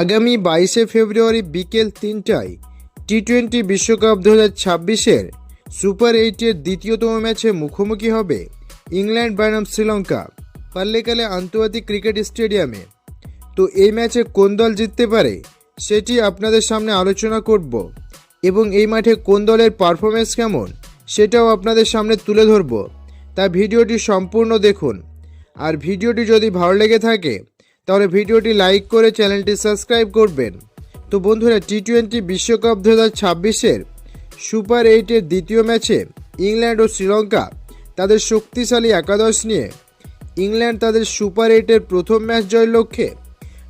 আগামী বাইশে ফেব্রুয়ারি বিকেল তিনটায় টি টোয়েন্টি বিশ্বকাপ দু হাজার ছাব্বিশের সুপার এইটের দ্বিতীয়তম ম্যাচে মুখোমুখি হবে ইংল্যান্ড বনাম শ্রীলঙ্কা, পাল্লেকালে আন্তর্জাতিক ক্রিকেট স্টেডিয়ামে। তো এই ম্যাচে কোন দল জিততে পারে সেটি আপনাদের সামনে আলোচনা করব এবং এই মাঠে কোন দলের পারফরমেন্স কেমন সেটাও আপনাদের সামনে তুলে ধরব। তা ভিডিওটি সম্পূর্ণ দেখুন। আর ভিডিওটি যদি ভালো লেগে থাকে তাহলে ভিডিওটি লাইক করে চ্যানেলটি সাবস্ক্রাইব করবেন। তো বন্ধুরা টি টোয়েন্টি বিশ্বকাপ দু হাজার ছাব্বিশের সুপার এইটের দ্বিতীয় ম্যাচে ইংল্যান্ড ও শ্রীলঙ্কা তাদের শক্তিশালী একাদশ নিয়ে ইংল্যান্ড তাদের সুপার এইটের প্রথম ম্যাচ জয়ের লক্ষ্যে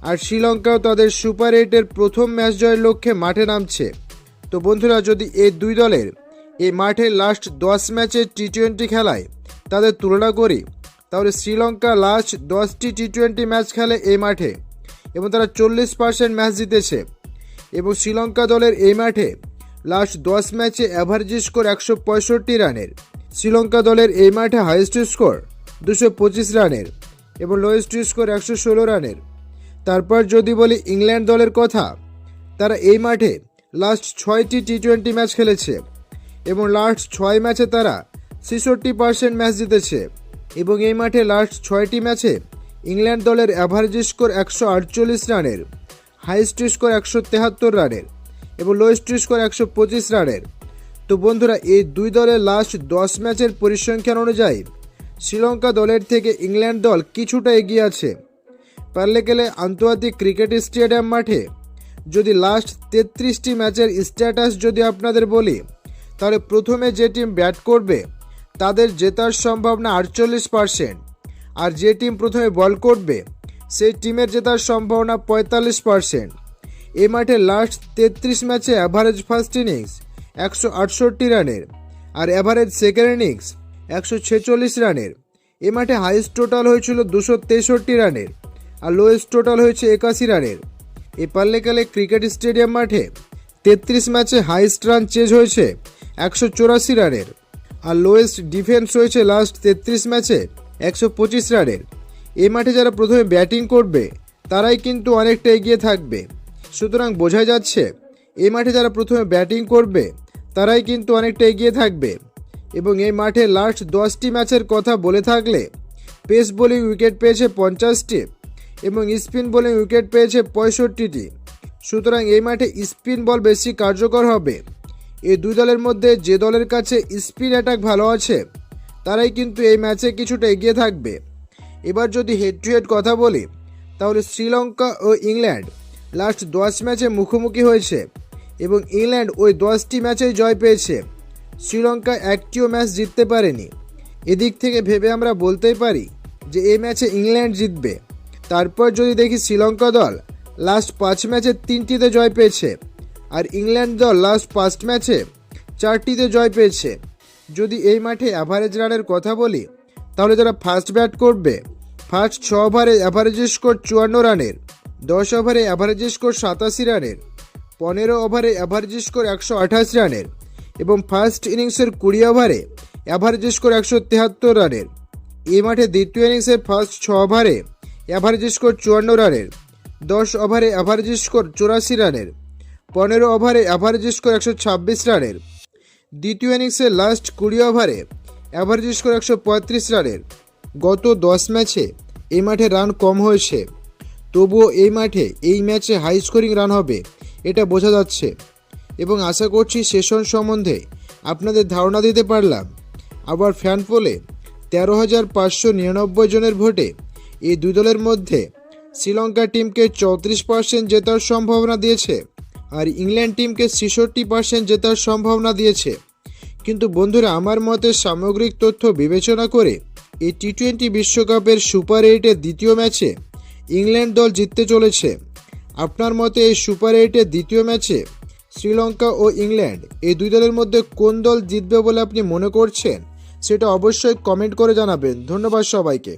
আর শ্রীলঙ্কাও তাদের সুপার এইটের প্রথম ম্যাচ জয়ের লক্ষ্যে মাঠে নামছে। তো বন্ধুরা, যদি এই দুই দলের এই মাঠে লাস্ট দশ ম্যাচের টি টোয়েন্টি খেলায় তাদের তুলনা করি তাহলে শ্রীলঙ্কা লাস্ট দশটি টি টোয়েন্টি ম্যাচ খেলে এই মাঠে। এবং তারা চল্লিশ পার্সেন্ট ম্যাচ জিতেছে। এবং শ্রীলঙ্কা দলের এই মাঠে লাস্ট দশ ম্যাচে অ্যাভারেজ স্কোর একশো পঁয়ষট্টি রানের। শ্রীলঙ্কা দলের এই মাঠে হাইয়েস্ট স্কোর দুশো পঁচিশ রানের এবং লোয়েস্ট স্কোর একশো ষোলো রানের। তারপর যদি বলি ইংল্যান্ড দলের কথা, তারা এই মাঠে লাস্ট ছয়টি টি টোয়েন্টি ম্যাচ খেলেছে। এবং লাস্ট ছয় ম্যাচে তারা ছেষট্টি পার্সেন্ট ম্যাচ জিতেছে। এবং এই মাঠে লাস্ট ছয়টি ম্যাচে ইংল্যান্ড দলের অ্যাভারেজ স্কোর একশো আটচল্লিশ রানের হাইয়েস্ট স্কোর একশো তেহাত্তর রানের এবং লোয়েস্ট স্কোর একশো পঁচিশ রানের। তো বন্ধুরা, এই দুই দলের লাস্ট দশ ম্যাচের পরিসংখ্যান অনুযায়ী শ্রীলঙ্কা দলের থেকে ইংল্যান্ড দল কিছুটা এগিয়ে আছে। পারলে গেলে আন্তর্জাতিক ক্রিকেট স্টেডিয়াম মাঠে যদি লাস্ট তেত্রিশটি ম্যাচের স্ট্যাটাস যদি আপনাদের বলি, তাহলে প্রথমে যে টিম ব্যাট করবে তাদের জেতার সম্ভাবনা আটচল্লিশ পার্সেন্ট। আর যে টিম প্রথমে বল করবে, সেই টিমের জেতার সম্ভাবনা পঁয়তাল্লিশ পার্সেন্ট। এ মাঠে লাস্ট তেত্রিশ ম্যাচে অ্যাভারেজ ফার্স্ট ইনিংস একশো আটষট্টি রানের আর অ্যাভারেজ সেকেন্ড ইনিংস একশো ছেচল্লিশ রানের। এ মাঠে হাইস্ট টোটাল হয়েছিল দুশো তেষট্টি রানের আর লোয়েস্ট টোটাল হয়েছে একাশি রানের। এ পাল্লেকালে ক্রিকেট স্টেডিয়াম মাঠে তেত্রিশ ম্যাচে হাইস্ট রান চেজ হয়েছে একশো চুরাশি রানের। আর লোয়েস্ট ডিফেন্স রয়েছে লাস্ট তেত্রিশ ম্যাচে একশো পঁচিশ রানের। এই মাঠে যারা প্রথমে ব্যাটিং করবে, তারাই কিন্তু অনেকটা এগিয়ে থাকবে। সুতরাং বোঝা যাচ্ছে এই মাঠে যারা প্রথমে ব্যাটিং করবে, তারাই কিন্তু অনেকটা এগিয়ে থাকবে। এবং এই মাঠে লাস্ট দশটি ম্যাচের কথা বলে থাকলে পেস বোলিং উইকেট পেয়েছে পঞ্চাশটি এবং স্পিন বোলিং উইকেট পেয়েছে পঁয়ষট্টিটি। সুতরাং এই মাঠে স্পিন বল বেশি কার্যকর হবে। এই দুই দলের মধ্যে যে দলের কাছে স্পিড অ্যাটাক ভালো আছে, তারাই কিন্তু এই ম্যাচে কিছুটা এগিয়ে থাকবে। এবার যদি হেড টু হেড কথা বলি, তাহলে শ্রীলঙ্কা ও ইংল্যান্ড লাস্ট দশ ম্যাচে মুখোমুখি হয়েছে এবং ইংল্যান্ড ওই দশটি ম্যাচেই জয় পেয়েছে। শ্রীলঙ্কা একটিও ম্যাচ জিততে পারেনি। এদিক থেকে ভেবে আমরা বলতেই পারি যে এই ম্যাচে ইংল্যান্ড জিতবে। তারপর যদি দেখি শ্রীলঙ্কা দল লাস্ট পাঁচ ম্যাচে তিনটিতে জয় পেয়েছে। আর ইংল্যান্ড দল লাস্ট পাঁচ ম্যাচে চারটিতে জয় পেয়েছে। যদি এই মাঠে অ্যাভারেজ রানের কথা বলি, তাহলে তারা ফার্স্ট ব্যাট করবে ফার্স্ট ছ ওভারে অ্যাভারেজ স্কোর চুয়ান্ন রানের, দশ ওভারে অ্যাভারেজ স্কোর সাতাশি রানের, পনেরো ওভারে অ্যাভারেজ স্কোর একশো আঠাশ রানের এবং ফার্স্ট ইনিংসের কুড়ি ওভারে অ্যাভারেজ স্কোর একশো তেহাত্তর রানের। এই মাঠে দ্বিতীয় ইনিংসের ফার্স্ট ছ ওভারে অ্যাভারেজ স্কোর চুয়ান্ন রানের, দশ ওভারে অ্যাভারেজ স্কোর চুরাশি রানের পনেরো ওভারে অ্যাভারেজ স্কোর একশো ছাব্বিশ রানের। দ্বিতীয় ইনিংসে লাস্ট কুড়ি ওভারে অ্যাভারেজ স্কোর একশো পঁয়ত্রিশ রানের। গত দশ ম্যাচে এই মাঠে রান কম হয়েছে। তবুও এই মাঠে এই ম্যাচে হাই স্কোরিং রান হবে, এটা বোঝা যাচ্ছে। এবং আশা করছি সেশন সম্বন্ধে আপনাদের ধারণা দিতে পারলাম। আবার ফ্যান পোলে তেরো হাজার পাঁচশো নিরানব্বই জনের ভোটে এই দুই দলের মধ্যে শ্রীলঙ্কা টিমকে চৌত্রিশ পার্সেন্ট জেতার সম্ভাবনা দিয়েছে। আর ইংল্যান্ড টিমকে ছেষট্টি পার্সেন্ট জেতার সম্ভাবনা দিয়েছে। কিন্তু বন্ধুরা, আমার মতে সামগ্রিক তথ্য বিবেচনা করে এই টি টোয়েন্টি বিশ্বকাপের সুপার এইটের দ্বিতীয় ম্যাচে ইংল্যান্ড দল জিততে চলেছে। আপনার মতে এই সুপার এইটের দ্বিতীয় ম্যাচে শ্রীলঙ্কা ও ইংল্যান্ড এই দুই দলের মধ্যে কোন দল জিতবে বলে আপনি মনে করছেন? সেটা অবশ্যই কমেন্ট করে জানাবেন। ধন্যবাদ সবাইকে।